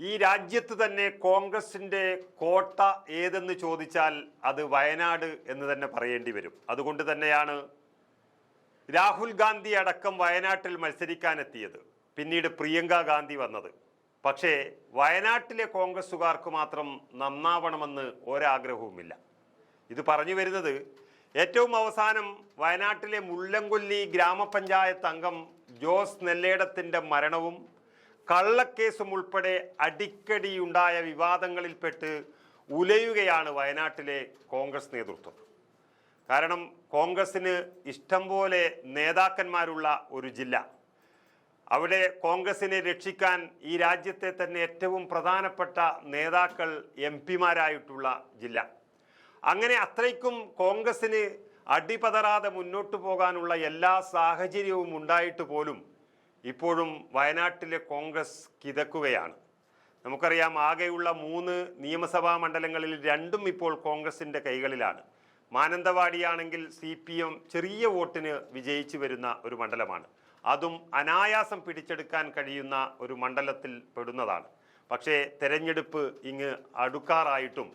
ഈ രാജ്യത്ത് തന്നെ കോൺഗ്രസിന്റെ കോട്ട ഏതെന്ന് ചോദിച്ചാൽ അത് വയനാട് എന്ന് തന്നെ പറയേണ്ടി വരും. അതുകൊണ്ട് തന്നെയാണ് രാഹുൽ ഗാന്ധി അടക്കം വയനാട്ടിൽ മത്സരിക്കാനെത്തിയത്. പിന്നീട് പ്രിയങ്ക ഗാന്ധി വന്നത്. പക്ഷേ വയനാട്ടിലെ കോൺഗ്രസ്സുകാർക്ക് മാത്രം നന്നാവണമെന്ന് ഒരാഗ്രഹവുമില്ല. ഇത് പറഞ്ഞു വരുന്നത് ഏറ്റവും അവസാനം വയനാട്ടിലെ മുല്ലങ്കൊല്ലി ഗ്രാമപഞ്ചായത്ത് അംഗം ജോസ് നെല്ലേടത്തിന്റെ മരണവും കള്ളക്കേസും ഉൾപ്പെടെ അടിക്കടിയുണ്ടായ വിവാദങ്ങളിൽപ്പെട്ട് ഉലയുകയാണ് വയനാട്ടിലെ കോൺഗ്രസ് നേതൃത്വം. കാരണം കോൺഗ്രസ്സിന് ഇഷ്ടം പോലെ നേതാക്കന്മാരുള്ള ഒരു ജില്ല. അവിടെ കോൺഗ്രസിനെ രക്ഷിക്കാൻ ഈ രാജ്യത്തെ തന്നെ ഏറ്റവും പ്രധാനപ്പെട്ട നേതാക്കൾ എം പിമാരായിട്ടുള്ള ജില്ല. അങ്ങനെ അത്രയ്ക്കും കോൺഗ്രസിന് അടിപതറാതെ മുന്നോട്ട് പോകാനുള്ള എല്ലാ സാഹചര്യവും ഉണ്ടായിട്ട് പോലും ഇപ്പോഴും വയനാട്ടിലെ കോൺഗ്രസ് കിതക്കുകയാണ്. നമുക്കറിയാം ആകെയുള്ള മൂന്ന് നിയമസഭാ മണ്ഡലങ്ങളിൽ രണ്ടും ഇപ്പോൾ കോൺഗ്രസിന്റെ കൈകളിലാണ്. മാനന്തവാടിയാണെങ്കിൽ സി പി എം ചെറിയ വോട്ടിന് വിജയിച്ചു വരുന്ന ഒരു മണ്ഡലമാണ്. അതും അനായാസം പിടിച്ചെടുക്കാൻ കഴിയുന്ന ഒരു മണ്ഡലത്തിൽ പെടുന്നതാണ്. പക്ഷേ തെരഞ്ഞെടുപ്പ് ഇങ്ങ് അടുക്കാറായിട്ടും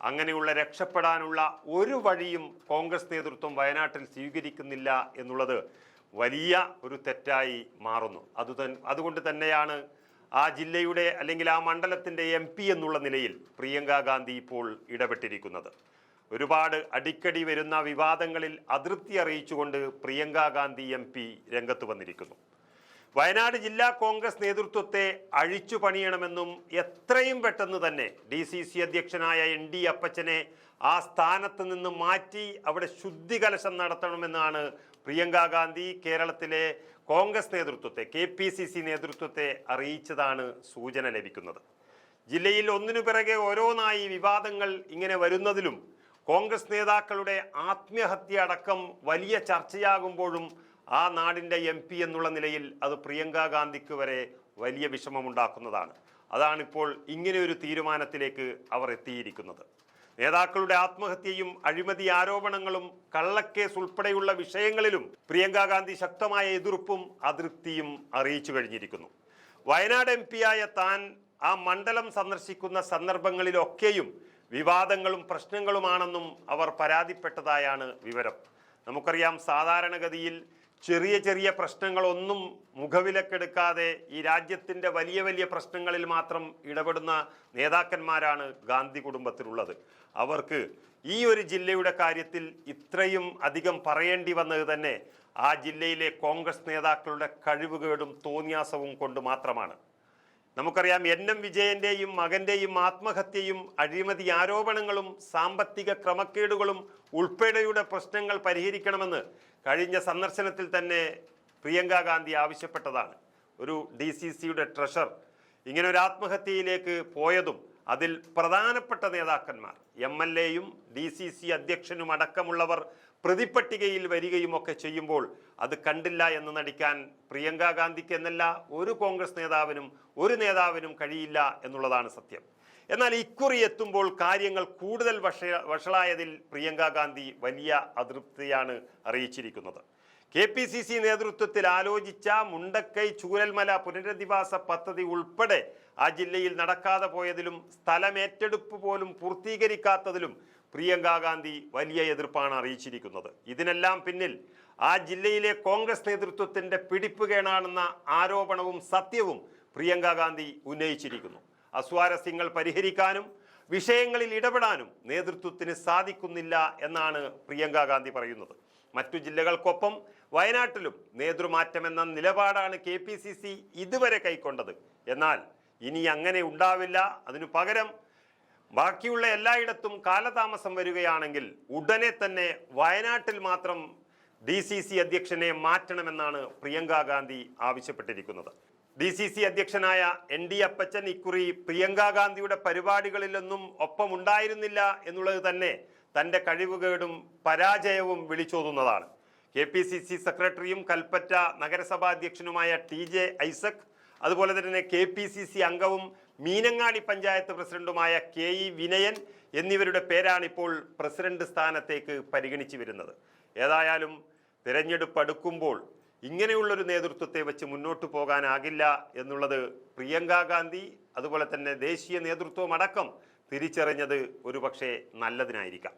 അങ്ങനെയുള്ള രക്ഷപ്പെടാനുള്ള ഒരു വഴിയും കോൺഗ്രസ് നേതൃത്വം വയനാട്ടിൽ സ്വീകരിക്കുന്നില്ല എന്നുള്ളത് വലിയ ഒരു തെറ്റായി മാറുന്നു. അത് അതുകൊണ്ട് തന്നെയാണ് ആ ജില്ലയുടെ അല്ലെങ്കിൽ ആ മണ്ഡലത്തിന്റെ എം പി എന്നുള്ള നിലയിൽ പ്രിയങ്ക ഗാന്ധി ഇപ്പോൾ ഇടപെട്ടിരിക്കുന്നത്. ഒരുപാട് അടിക്കടി വരുന്ന വിവാദങ്ങളിൽ അതൃപ്തി അറിയിച്ചുകൊണ്ട് പ്രിയങ്ക ഗാന്ധി എം പി രംഗത്ത് വന്നിരിക്കുന്നു. വയനാട് ജില്ലാ കോൺഗ്രസ് നേതൃത്വത്തെ അഴിച്ചു പണിയണമെന്നും എത്രയും പെട്ടെന്ന് തന്നെ ഡി സി സി അധ്യക്ഷനായ എൻ ഡി അപ്പച്ചനെ ആ സ്ഥാനത്ത് നിന്ന് മാറ്റി അവിടെ ശുദ്ധികലശം നടത്തണമെന്നാണ് പ്രിയങ്ക ഗാന്ധി കേരളത്തിലെ കോൺഗ്രസ് നേതൃത്വത്തെ കെ പി സി സി നേതൃത്വത്തെ അറിയിച്ചതാണ് സൂചന ലഭിക്കുന്നത്. ജില്ലയിൽ ഒന്നിനു പിറകെ ഓരോന്നായി വിവാദങ്ങൾ ഇങ്ങനെ വരുന്നതിലും കോൺഗ്രസ് നേതാക്കളുടെ ആത്മഹത്യ അടക്കം വലിയ ചർച്ചയാകുമ്പോഴും ആ നാടിന്റെ എം പി എന്നുള്ള നിലയിൽ അത് പ്രിയങ്ക ഗാന്ധിക്ക് വരെ വലിയ വിഷമമുണ്ടാക്കുന്നതാണ്. അതാണിപ്പോൾ ഇങ്ങനെ ഒരു തീരുമാനത്തിലേക്ക് അവർ എത്തിയിരിക്കുന്നത്. നേതാക്കളുടെ ആത്മഹത്യയും അഴിമതി ആരോപണങ്ങളും കള്ളക്കേസ് ഉൾപ്പെടെയുള്ള വിഷയങ്ങളിലും പ്രിയങ്ക ഗാന്ധി ശക്തമായ എതിർപ്പും അതൃപ്തിയും അറിയിച്ചു കഴിഞ്ഞിരിക്കുന്നു. വയനാട് എം പിയായ താൻ ആ മണ്ഡലം സന്ദർശിക്കുന്ന സന്ദർഭങ്ങളിലൊക്കെയും വിവാദങ്ങളും പ്രശ്നങ്ങളുമാണെന്നും അവർ പരാതിപ്പെട്ടതായാണ് വിവരം. നമുക്കറിയാം സാധാരണഗതിയിൽ ചെറിയ ചെറിയ പ്രശ്നങ്ങളൊന്നും മുഖവിലക്കെടുക്കാതെ ഈ രാജ്യത്തിന്റെ വലിയ വലിയ പ്രശ്നങ്ങളിൽ മാത്രം ഇടപെടുന്ന നേതാക്കന്മാരാണ് ഗാന്ധി കുടുംബത്തിലുള്ളത്. അവർക്ക് ഈ ഒരു ജില്ലയുടെ കാര്യത്തിൽ ഇത്രയും അധികം പറയേണ്ടി വന്നത് തന്നെ ആ ജില്ലയിലെ കോൺഗ്രസ് നേതാക്കളുടെ കഴിവുകേടും തോന്നിയാസവും കൊണ്ട് മാത്രമാണ്. നമുക്കറിയാം എൻ എം വിജയന്റെയും മകന്റെയും ആത്മഹത്യയും അഴിമതി ആരോപണങ്ങളും സാമ്പത്തിക ക്രമക്കേടുകളും ഉൾപ്പെടെയുടെ പ്രശ്നങ്ങൾ പരിഹരിക്കണമെന്ന് കഴിഞ്ഞ സന്ദർശനത്തിൽ തന്നെ പ്രിയങ്ക ഗാന്ധി ആവശ്യപ്പെട്ടതാണ്. ഒരു ഡി സി സിയുടെ ട്രഷർ ഇങ്ങനെ ഒരു ആത്മഹത്യയിലേക്ക് പോയതും അതിൽ പ്രധാനപ്പെട്ട നേതാക്കന്മാർ എം എൽ എയും ഡി സി സി അധ്യക്ഷനും അടക്കമുള്ളവർ പ്രതിപട്ടികയിൽ വരികയും ഒക്കെ ചെയ്യുമ്പോൾ അത് കണ്ടില്ല എന്ന് നടിക്കാൻ പ്രിയങ്ക ഗാന്ധിക്ക് എന്നല്ല ഒരു കോൺഗ്രസ് നേതാവിനും ഒരു നേതാവിനും കഴിയില്ല എന്നുള്ളതാണ് സത്യം. എന്നാൽ ഇക്കുറി എത്തുമ്പോൾ കാര്യങ്ങൾ കൂടുതൽ വഷ വഷളായതിൽ പ്രിയങ്ക ഗാന്ധി വലിയ അതൃപ്തിയാണ് അറിയിച്ചിരിക്കുന്നത്. കെ പി സി സി നേതൃത്വത്തിൽ ആലോചിച്ച മുണ്ടക്കൈ ചൂരൽമല പുനരധിവാസ പദ്ധതി ഉൾപ്പെടെ ആ ജില്ലയിൽ നടക്കാതെ പോയതിലും സ്ഥലമേറ്റെടുപ്പ് പോലും പൂർത്തീകരിക്കാത്തതിലും പ്രിയങ്കാ ഗാന്ധി വലിയ എതിർപ്പാണ് അറിയിച്ചിരിക്കുന്നത്. ഇതിനെല്ലാം പിന്നിൽ ആ ജില്ലയിലെ കോൺഗ്രസ് നേതൃത്വത്തിന്റെ പിടിപ്പുകേണാണെന്ന ആരോപണവും സത്യവും പ്രിയങ്കാ ഗാന്ധി ഉന്നയിച്ചിരിക്കുന്നു. അസ്വാരസ്യങ്ങൾ പരിഹരിക്കാനും വിഷയങ്ങളിൽ ഇടപെടാനും നേതൃത്വത്തിന് സാധിക്കുന്നില്ല എന്നാണ് പ്രിയങ്കാ ഗാന്ധി പറയുന്നത്. മറ്റു ജില്ലകൾക്കൊപ്പം വയനാട്ടിലും നേതൃമാറ്റമെന്ന നിലപാടാണ് കെ പി സി സി ഇതുവരെ കൈക്കൊണ്ടത്. എന്നാൽ ഇനി അങ്ങനെ ഉണ്ടാവില്ല. അതിനു പകരം ബാക്കിയുള്ള എല്ലായിടത്തും കാലതാമസം വരികയാണെങ്കിൽ ഉടനെ തന്നെ വയനാട്ടിൽ മാത്രം ഡി സി സി അധ്യക്ഷനെ മാറ്റണമെന്നാണ് പ്രിയങ്ക ഗാന്ധി ആവശ്യപ്പെട്ടിരിക്കുന്നത്. ഡി സി സി അധ്യക്ഷനായ എൻ ഡി അപ്പച്ചൻ ഇക്കുറി പ്രിയങ്ക ഗാന്ധിയുടെ പരിപാടികളിലൊന്നും ഒപ്പമുണ്ടായിരുന്നില്ല എന്നുള്ളത് തന്നെ തന്റെ കഴിവുകേടും പരാജയവും വിളിച്ചോതുന്നതാണ്. കെ പി സി സി സെക്രട്ടറിയും കൽപ്പറ്റ നഗരസഭാ അധ്യക്ഷനുമായ ടി ജെ ഐസക് അതുപോലെ തന്നെ കെ പി സി സി അംഗവും മീനങ്ങാടി പഞ്ചായത്ത് പ്രസിഡന്റുമായ കെ ഇ വിനയൻ എന്നിവരുടെ പേരാണ് ഇപ്പോൾ പ്രസിഡന്റ് സ്ഥാനത്തേക്ക് പരിഗണിച്ചു വരുന്നത്. ഏതായാലും തിരഞ്ഞെടുപ്പ് അടുക്കുമ്പോൾ ഇങ്ങനെയുള്ളൊരു നേതൃത്വത്തെ വെച്ച് മുന്നോട്ട് പോകാനാകില്ല എന്നുള്ളത് പ്രിയങ്ക ഗാന്ധി അതുപോലെ തന്നെ ദേശീയ നേതൃത്വമടക്കം തിരിച്ചറിഞ്ഞത് ഒരുപക്ഷെ നല്ലതിനായിരിക്കാം.